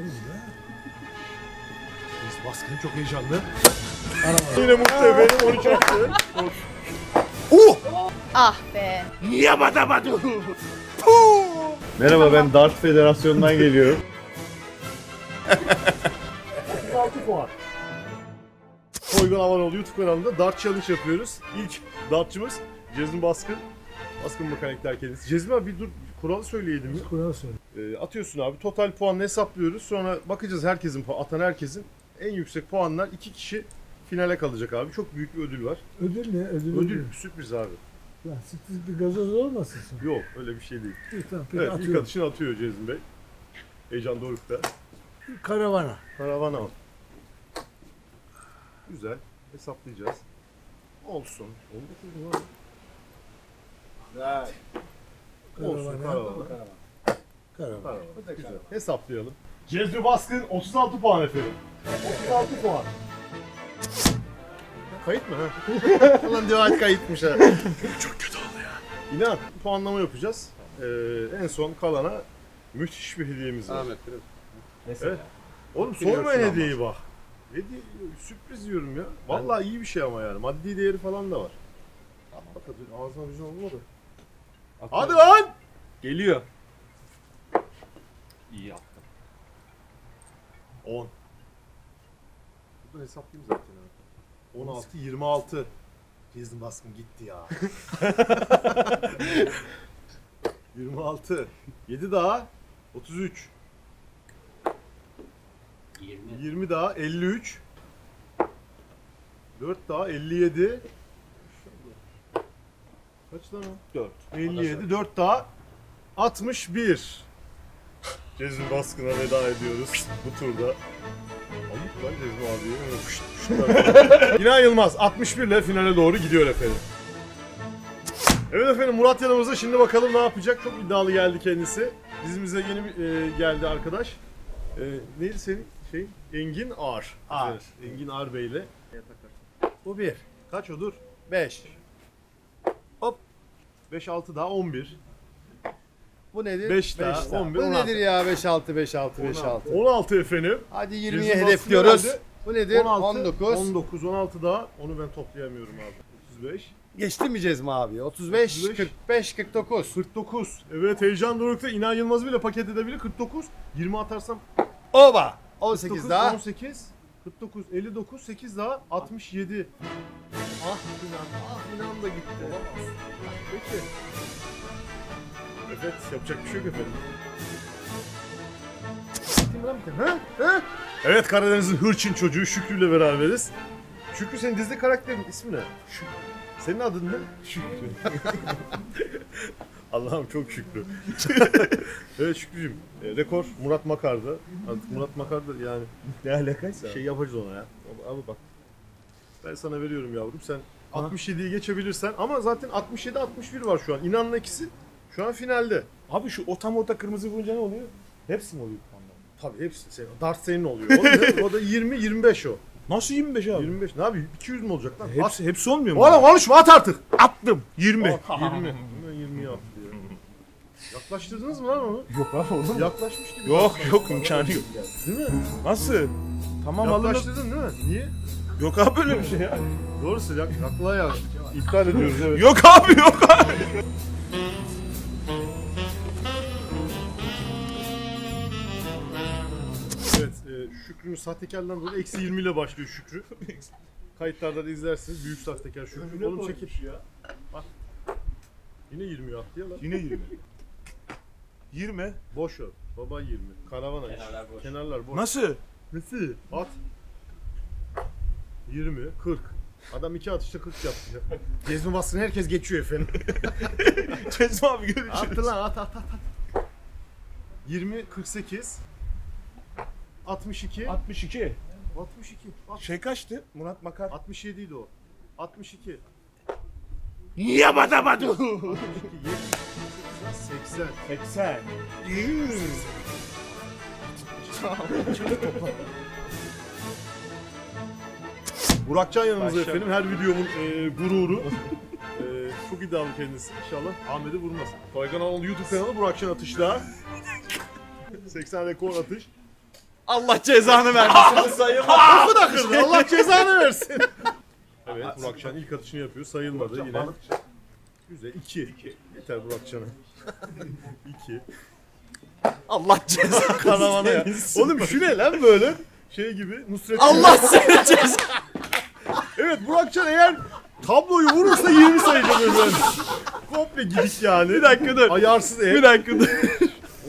Musun ya? Biz baskın çok heyecanlı. Yine mutlu efendim 13 attı. Ah be. Merhaba ben Dart Federasyonu'ndan geliyorum. 36 puan. Toygun Avanoğlu YouTube kanalında Dart Challenge yapıyoruz. İlk dartçımız Cezmi Baskın. Baskın mekanikler kendisi. Cezmi abi bir dur kuralı söyleyelim ya. Kural söyle. Ee, atıyorsun abi total puanını hesaplıyoruz. Sonra bakacağız herkesin atan herkesin en yüksek puanlar iki kişi finale kalacak abi. Çok büyük bir ödül var. Ödül ne? Ödül, Ödül sürpriz abi. Lan sürpriz bir gazoz olmasın sen. Yok öyle bir şey değil. İyi tamam peki Evet ilk atıyorum. atışını atıyor Cezmi Bey. Heyecan dorukta. Karavana. Karavana. Güzel. Hesaplayacağız. Olsun. 19 mu lan? Olsun karavana. Karavana. Karavana. Güzel. Hesaplayalım. Cezmi Baskın 36 puan efendim. 36 puan. Kayıt mı ha? Ulan diyor kayıtmış ha. Çok kötü oldu ya. İnan puanlama yapacağız. Ee, en son kalana müthiş bir hediyemiz var. Ahmet biraz. Evet. Oğlum Biliyorsun sormayın ama. hediyeyi bak. Hediye sürpriz diyorum ya. Vallahi iyi bir şey ama yani. Maddi değeri falan da var. Hadi ağzına güzel olmadı. Hadi lan! Geliyor. İyi yaptın. 10. Burada hesaplayayım zaten abi. 16, 26. Cezim baskın gitti ya. 26. 7 daha 33. 20. 20 daha 53. 4 daha 57. Kaç lan o? 4. 57. 4 daha 61. Cezmi Baskın'a veda ediyoruz bu turda. Ayıp lan Cezmi abiye. Öyle fışt fışt İnan Yılmaz 61 ile finale doğru gidiyor efendim. Evet efendim Murat yanımızda. Şimdi bakalım ne yapacak. Çok iddialı geldi kendisi. Dizimize yeni e, geldi arkadaş. E, neydi senin şey? Engin Ağar. Ağar. Engin Ağar Bey ile. Bu bir. Kaç o dur? 5. 5 6 daha 11. Bu nedir? Beş daha, Beş 11, Bu 16. nedir ya 5 6 5 6 5 6. 16 efendim. Hadi Cezmi 20'ye baskını hedefliyoruz. Bu nedir? 16, 19. 19, 16 daha. Onu ben toplayamıyorum abi. 35. Geçti mi abi? 35, 35. 45, 49. 49. Evet heyecan dorukta inan Yılmaz bile paket edebilir. 49. 20 atarsam Oba. 18 49, daha. 18. 49, 59, 8 daha 67. Ah inan, ah inan da gitti. Peki. Evet yapacak bir şey yok efendim. Atayım lan bir tane, Ha? Ha? Evet Karadeniz'in hırçın çocuğu Şükrü ile beraberiz. Şükrü senin dizide karakterin ismi ne? Şükrü. Senin adın ne? Şükrü. Allah'ım çok şükrü. evet Şükrücüğüm. e, rekor Murat Makar'da. Artık Murat Makar'da yani Ne alakaysa? şey yapacağız ona ya. Abi bak. Ben sana veriyorum yavrum. Sen 67'yi geçebilirsen ama zaten 67 61 var şu an. İnanla ikisi şu an finalde. Abi şu o tam orta kırmızı vurunca ne oluyor? Hepsi mi oluyor puanlar? Tabii hepsi senin. Dart senin oluyor. O da, o da 20 25 o. Nasıl 25 abi? 25. Ne yapayım? 200 mü olacak lan? At. Hepsi, hepsi olmuyor mu? Oğlum konuşma at artık. attım. 20. 20. Hemen 20'yi attı ya. Yaklaştırdınız mı lan onu? Yok abi olur mu? Yaklaşmış gibi. Yok yok imkanı yok. Değil mi? Nasıl? Tamam alınır. Yaklaştırdın değil mi? Niye? Yok abi böyle bir şey ya. Doğrusu yak, yakla ya. İptal ediyoruz evet. Yok abi yok abi. Evet, e, Şükrü'nün sahtekarından dolayı eksi 20 ile başlıyor Şükrü. Kayıtlarda da izlersiniz. Büyük sahtekar Şükrü. Oğlum çekil. ya. Yine 20 attı ya lan. Yine 20. 20. Boş o. Baba 20. Karavana iş. Kenarlar boş. Kenarlar boş. Nasıl? Nasıl? At. 20, 40. Adam iki atışta 40 yaptı ya. Cezmi bassın herkes geçiyor efendim. Cezmi abi görüşürüz. Attı lan at at at at. 20, 48. 62. 62. 62. At. Şey kaçtı? Murat Makar. 67 idi o. 62. Yabadabadu. 62, 80. 80. Burakcan yanımızda Başla. efendim. Her videomun e, gururu. e, çok iddialı kendisi. İnşallah Ahmet'i vurmaz. Toygan Anadolu YouTube kanalı Burakcan atışlar. 80 rekor atış. Allah cezanı vermesin. Sayılmaz. Topu da kırdı. Allah cezanı versin. Evet Burakcan ilk atışını yapıyor. Sayılmadı yine. Güzel. 2. Yeter Burakcan'a. 2. Allah cezanı Karavana ya. Oğlum şu ne lan böyle? Şey gibi Nusret. Allah seni cezanı. Evet Burakcan eğer tabloyu vurursa 20 sayacağım özel. Komple gidik yani. Bir dakika dur. Ayarsız ev. Bir dakika dur.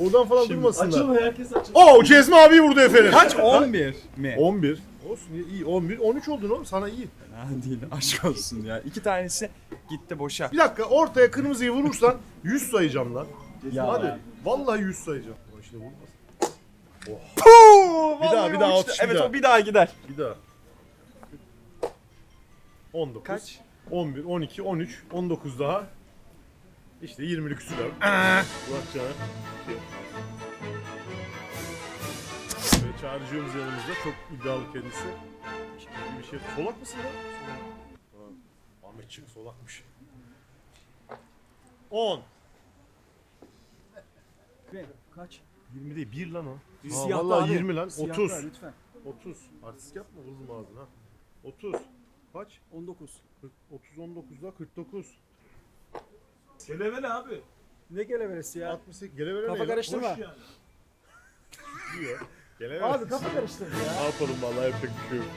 Oradan falan durmasınlar. herkes açıl. Oo Cezmi abi vurdu efendim. Kaç? 11 mi? 11. Olsun iyi, iyi 11. 13 oldun oğlum sana iyi. Ha, değil aşk olsun ya. İki tanesi gitti boşa. Bir dakika ortaya kırmızıyı vurursan 100 sayacağım lan. Ya. Hadi. Vallahi 100 sayacağım. Ama işte vurmaz. Puh, Bir daha, bir daha uçtu. atış, Evet o bir daha gider. Bir daha. 19. Kaç? 11, 12, 13, 19 daha. İşte 20'lik küsür abi. Şey. Ve çağrıcığımız yanımızda çok iddialı kendisi. Şimdi bir şey. Solak mısın lan? Solak. Ha, Ahmetçik solakmış. 10. Kaç? 20 değil 1 lan o. Ha, Siyah vallahi abi. 20 lan. Siyah 30. da lütfen. 30. Artist yapma kızım ağzına. 30. Kaç? 19. 30 19 daha 49. Gelevele abi. Ne gelevelesi ya? 68 gele veren Kafa karıştırma. yani. Diyor. Gele ver. Abi kafa karıştırdı ya. Ne yapalım vallahi yapacak bir şey yok.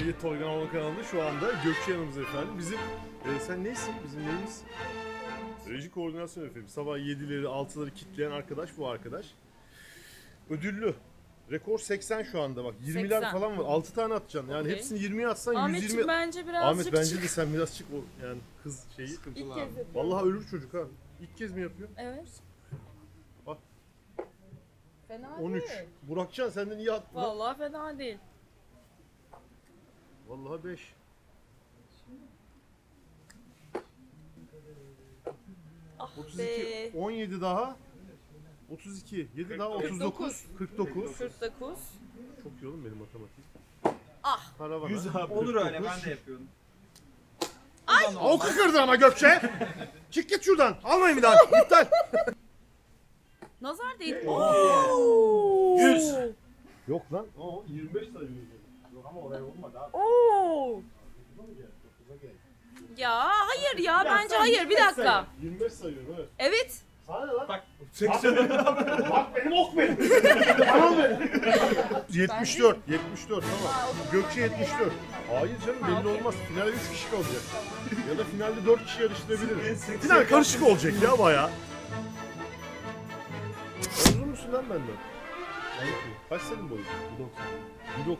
Hayır Toyganoğlu kanalında şu anda Gökçe yanımızda efendim. Bizim e, sen neysin? Bizim neyimiz? Reji koordinasyon efendim. Sabah 7'leri 6'ları kitleyen arkadaş bu arkadaş. Ödüllü. Rekor 80 şu anda bak. 20'ler 80. falan var. 6 tane atacaksın. Yani Okey. hepsini 20'ye atsan Ahmetciğim 120. bence birazcık Ahmet bence de sen biraz çık o yani kız şeyi. İlk kez yapıyorum. Vallahi ölür çocuk ha. İlk kez mi yapıyor? Evet. Bak. Fena 13. değil. Burakcan senden iyi attın. lan. Vallahi fena değil. Vallahi 5. Ah 32. be. 17 daha. 32. 7 daha 39. 49. 49. Çok iyi oğlum benim matematik. Ah. Karavana. 100 abi. Olur öyle ben de yapıyorum. Oku kırdın ama Gökçe. Çık git şuradan. Almayın bir daha. İptal. Nazar değil. Oo. 100. Yok lan. O 25 sayıyor. Yok ama oraya olmadı abi. Oo. Ya hayır ya bence hayır bir dakika. 25 sayıyorum evet. Evet. Sana ne lan? Bak. Bak benim ok benim. Tamam benim. 74. 74 tamam. Gökçe 74. Hayır canım Ha, belli olmaz. Finalde 3 kişi kalacak. ya da finalde 4 kişi yarıştırabiliriz. Final karışık olacak ya baya. Uzun musun lan benden? Kaç senin boyun?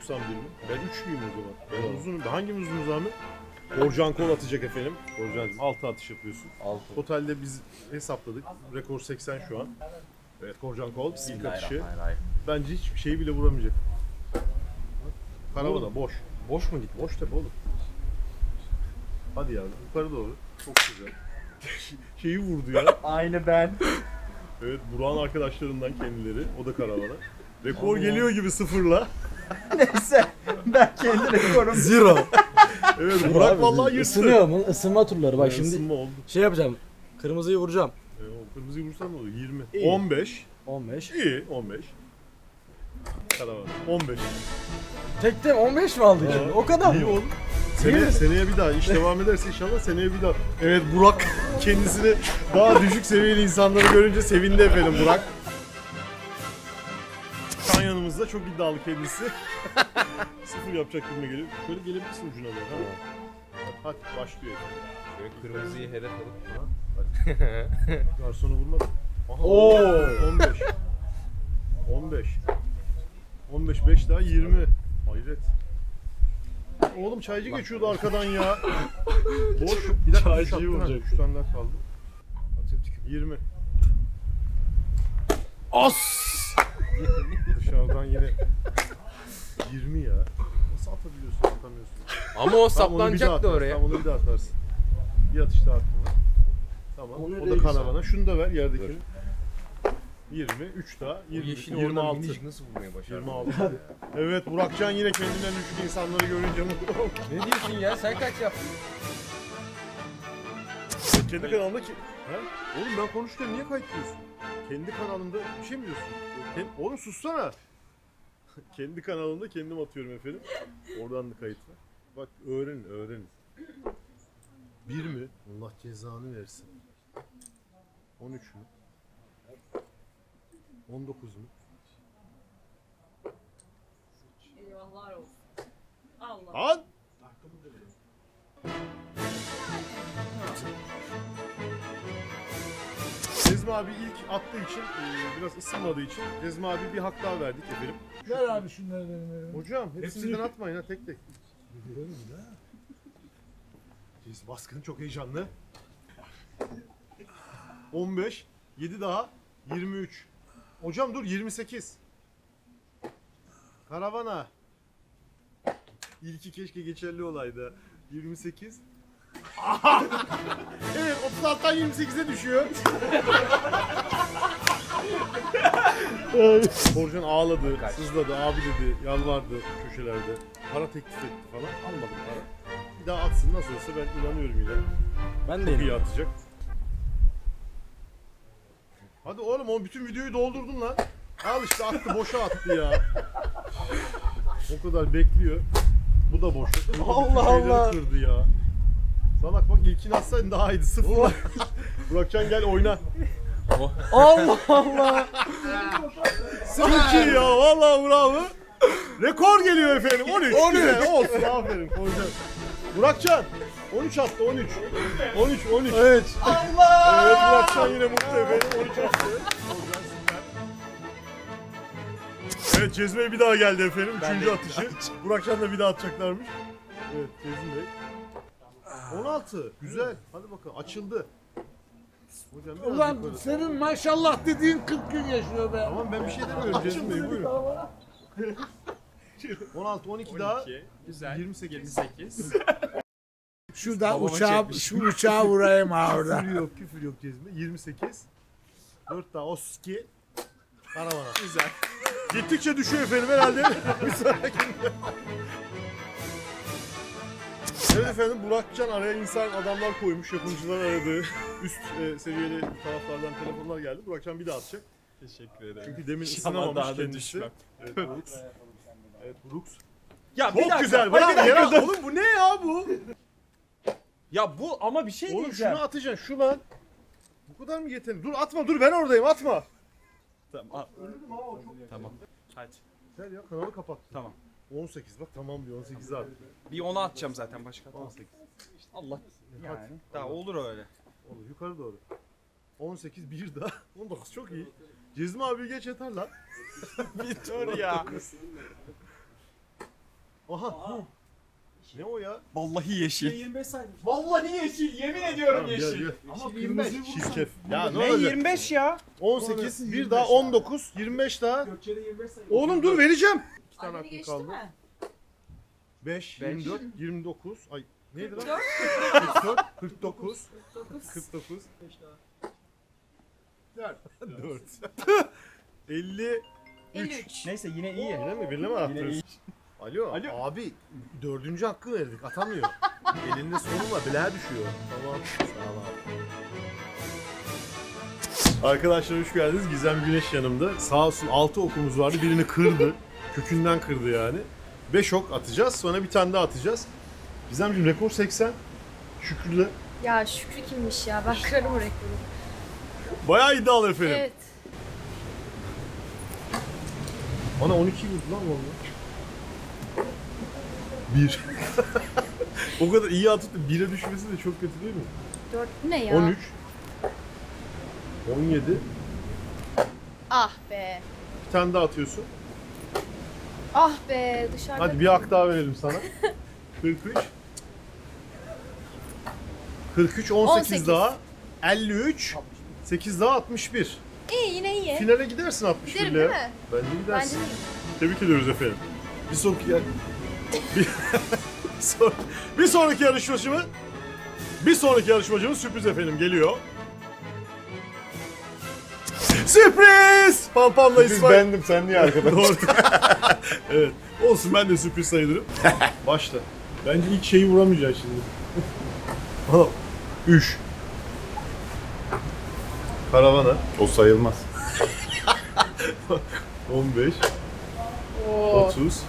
1.90. 1.91 mi? Ben 3 müyüm o zaman? Ben uzunum. Hangimiz uzunuz abi? Orcan kol atacak efendim. Orcan 6 atış yapıyorsun. 6. Totalde biz hesapladık. Rekor 80 şu an. Evet Korcan kol ilk atışı. Bence hiçbir şeyi bile vuramayacak. Karavana boş. Boş mu gitti? Boş tepe oğlum. Hadi yani yukarı doğru. Çok güzel. Şeyi vurdu ya. Aynı ben. Evet Burak'ın arkadaşlarından kendileri. O da karavana. Rekor geliyor gibi sıfırla. Neyse ben kendi rekorum. Zero. Evet Burak vallahi yırttı. Isınıyor mu? Isınma turları. Bak şimdi ısınma oldu. şey yapacağım. Kırmızıyı vuracağım. O kırmızıyı vursan ne olur? 20. İyi. 15. 15. İyi 15. Karavana. 15. Tekte 15 mi aldık şimdi? O kadar İyi mı? oğlum. Seneye, seneye bir daha iş devam ederse inşallah seneye bir daha. Evet Burak kendisini daha düşük seviyeli insanları görünce sevindi efendim Burak. Çok iddialı kendisi. Sıfır yapacak gibi geliyor. Şöyle gelebilirsin ucuna da. Ha. Hadi başlıyor efendim. Kırmızıyı hedef alıp. Garsonu vurmadı. Aha, Oo. 15. 15. 15 5 daha 20. Hayret. Oğlum çaycı geçiyordu arkadan ya. Boş. Bir dakika Çaycıyı attın ha. vuracak. Tane daha kaldı. 20. As! Dışarıdan yine 20 ya. Nasıl atabiliyorsun atamıyorsun. Ama o onu bir daha saplanacak da atarsın, oraya. Tamam onu bir daha atarsın. Bir atış daha atma. Tamam. O da kanavana. Şunu da ver yerdekini. 20, 3 daha, 20, Yeşil 26. oradan minicik nasıl vurmaya başardın? 26. evet Burakcan yine kendinden düşük insanları görünce mutlu oldu. Ne diyorsun ya sen kaç yaptın? Kendi kanalında ki... He? Oğlum ben konuşurken niye kayıtlıyorsun? Kendi kanalında bir şey mi diyorsun? Kend- Oğlum sussana. Kendi kanalımda kendim atıyorum efendim. Oradan da kayıt var. Bak öğrenin, öğrenin. Bir mi? Allah cezanı versin. 13 mü? 19 mu? Eyvahlar olsun. Allah. Lan! Cezmi abi ilk attığı için, e, biraz ısınmadığı için Cezmi abi bir hak daha verdik efendim. Ver abi şunları benim elime. Hocam hepsini birden atmayın ha tek tek. Cezmi baskın çok heyecanlı. 15, 7 daha, 23. Hocam dur 28. Karavana. İlki keşke geçerli olaydı. 28. evet 36'dan 28'e düşüyor. Borcan ağladı, sızladı, abi dedi, yalvardı köşelerde. Para teklif etti falan. Almadım para. Bir daha atsın nasıl olsa ben inanıyorum yine. Ben de Çok iyi inanıyorum. atacak. Hadi oğlum o bütün videoyu doldurdun lan. Al işte attı boşa attı ya. o kadar bekliyor. Bu da boş. Bu da bütün Allah şeyleri Allah. Kırdı ya. Salak bak ilkini atsaydın daha iyiydi. Sıfır. Burakcan gel oyna. Allah Allah. Çok iyi ya vallahi bravo. Rekor geliyor efendim 13. 13. Güzel, olsun aferin koyacağım. Burakcan 13 attı 13. 13 13. Evet. Evet Burakcan yine mutlu efendim 13 attı. Evet Cezmi bir daha geldi efendim. Üçüncü atışı. Burakcan da bir daha atacaklarmış. Evet Cezmi Bey. 16. Güzel. Hadi bakalım açıldı. Hocam biraz Ulan yukarı. senin maşallah dediğin 40 gün yaşıyor be. Tamam ben bir şey demiyorum Cezmi Bey buyurun. 16, 12 daha. 12, güzel. 28. 28. Şuradan Babama uçağı, çekmiş. şu uçağı vurayım ha orada. Küfür yok, küfür yok Cezmi. 28. 4 daha Oski. Karavana. güzel. Gittikçe düşüyor efendim herhalde. bir sonrakinde. Evet efendim Burakcan araya insan adamlar koymuş yapımcılar aradı. Üst e, seviyeli taraflardan telefonlar geldi. Burakcan bir daha atacak. Teşekkür ederim. Çünkü demin ısınamamış daha da kendisi. düşmem. Evet Brooks. Evet Brooks. Ya bir Çok dakika. güzel. Hayır, bir Bravo. dakika. Ya, oğlum bu ne ya bu? Ya bu ama bir şey Oğlum diyeceğim. şunu atacaksın şu lan. Bu kadar mı yeterli? Dur atma dur ben oradayım atma. Tamam. Tamam. Hadi. Gel ya kanalı kapat. Tamam. 18 bak tamam diyor 18 at. Bir onu atacağım zaten başka. 18. Allah. Yani. Daha olur öyle. Olur yukarı doğru. 18 bir daha. 19 çok iyi. Cezmi abi geç yeter lan. bir dur ya. Aha. Ne o ya? Vallahi yeşil. 25 saymış. Vallahi yeşil. Yemin ediyorum Tamam, gel, yeşil. gel. Ama kırmızı Çirkef. Ya ne Ne olacak? 25 ya? 18 bir daha 19 25 daha. Gökçe'de 25 saymış. Oğlum dur vereceğim. 2 tane Anneni geçti kaldı. mi? 5 Beş. 24 29 ay neydi lan? 44. 44 49 9. 49 4 4 50 53. Neyse yine iyi. Yine mi? Birine mi arttırıyorsun? Alo, Alo. abi dördüncü hakkı verdik atamıyor. Elinde sorun var bileğe düşüyor. Tamam sağ ol abi. Arkadaşlar hoş geldiniz. Gizem Güneş yanımda. Sağ olsun 6 okumuz vardı. Birini kırdı. Kökünden kırdı yani. 5 ok atacağız. Sonra bir tane daha atacağız. Gizemciğim rekor 80. Şükrü'yle. Ya Şükrü kimmiş ya? Ben kırarım o rekoru. Bayağı iddialı efendim. Evet. Bana 12 vurdu lan valla. 1. o kadar iyi atıp da 1'e düşmesi de çok kötü değil mi? Dört ne ya? 13 17 Ah be. Bir tane daha atıyorsun. Ah be dışarıda. Hadi bir hak daha verelim sana. 43 43 18, 18. daha 53 8 daha 61. İyi yine iyi. Finale gidersin 61 Giderim ile. değil mi? Bence Bence gidersin. de. Tebrik ediyoruz efendim. Bir sonraki yer... bir... Bir sonraki yarışmacımız bir sonraki yarışmacımız sürpriz efendim geliyor. Sürpriz! Pampamla İsmail. bendim sen niye arkada? Doğru. evet. Olsun ben de sürpriz sayılırım. Başla. Bence ilk şeyi vuramayacaksın şimdi. Aha. Üç. Karavana. O sayılmaz. 15. Oo. 30.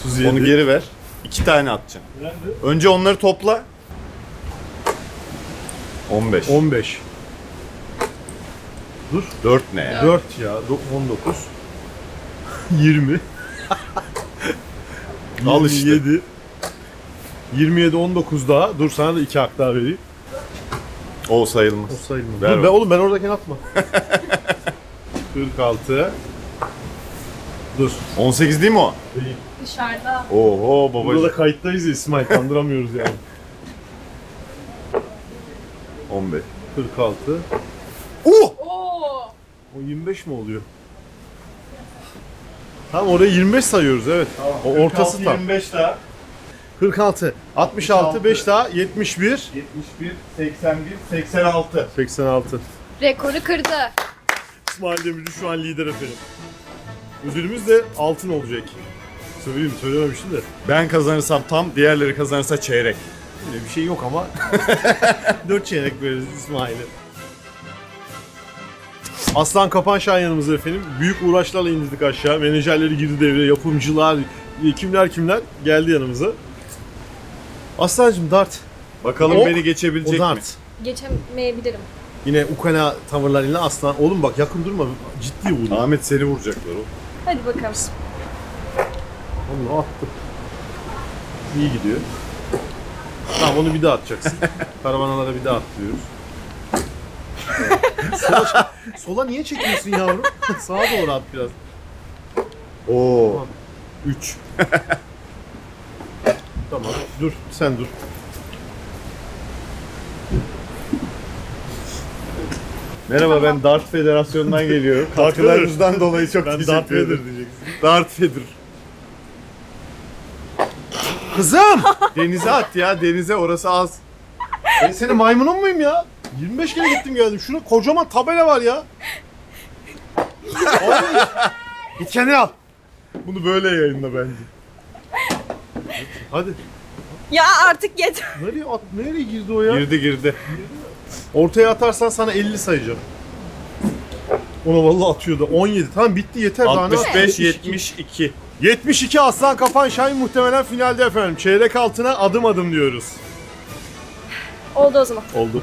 37. Onu geri ver. İki tane atacağım. Önce onları topla. 15. 15. Dur. 4 ne ya? 4 ya. do- 19. 20. Al işte. 27. 27 19 daha. Dur sana da 2 hak daha vereyim. O sayılmaz. O sayılmaz. Ver Dur o. be oğlum ben oradakini atma. 46. Dur. 18 değil mi o? Dışarıda. Oho Burada babacığım. da kayıttayız ya İsmail kandıramıyoruz yani. 15. 46. O 25 mi oluyor? Tamam oraya 25 sayıyoruz evet. O ortası tam. 25 daha. 46, 66, 5 daha 71, 71, 81, 86. 86. Rekoru kırdı. İsmail Demirci şu an lider efendim. Ödülümüz de altın olacak. Söyleyeyim söylememiştim de. Ben kazanırsam tam, diğerleri kazanırsa çeyrek. Öyle bir şey yok ama. 4 çeyrek veririz İsmail'e. Aslan Kapanşan yanımızda efendim. Büyük uğraşlarla indirdik aşağı. Menajerleri girdi devreye, yapımcılar, kimler kimler geldi yanımıza. Aslancım dart. Bakalım Ok, beni O geçebilecek mi? dart. Geçemeyebilirim. Yine ukala tavırlarıyla aslan. Oğlum bak yakın durma. Ciddi vur. Ahmet seni vuracaklar o. Hadi bakalım. Onu attı. İyi gidiyor. Tamam onu bir daha atacaksın. Karavanalara bir daha atlıyoruz. sola, sola niye çekiyorsun yavrum? Sağa doğru at biraz. Oo. 3. tamam. Dur. Sen dur. Merhaba ben Dart Federasyonu'ndan geliyorum. Katkılarınızdan dolayı çok Ben teşekkür Darth Vader ederim. diyeceksin. Darth Vader. Kızım! Denize at ya denize orası az. Ben senin maymunun muyum ya? 25 kere gittim geldim. Şurada kocaman tabela var ya. Git kendini al. Bunu böyle yayınla bence. Hadi. Ya artık yeter. Nereye at? Nereye girdi o ya? Girdi girdi. Ortaya atarsan sana 50 sayacağım. Ona vallahi atıyordu. 17. Tamam bitti yeter daha ne? 65 72. 72 Aslan Kapan Şahin muhtemelen finalde efendim. Çeyrek altına adım adım diyoruz. Oldu o zaman. Oldu.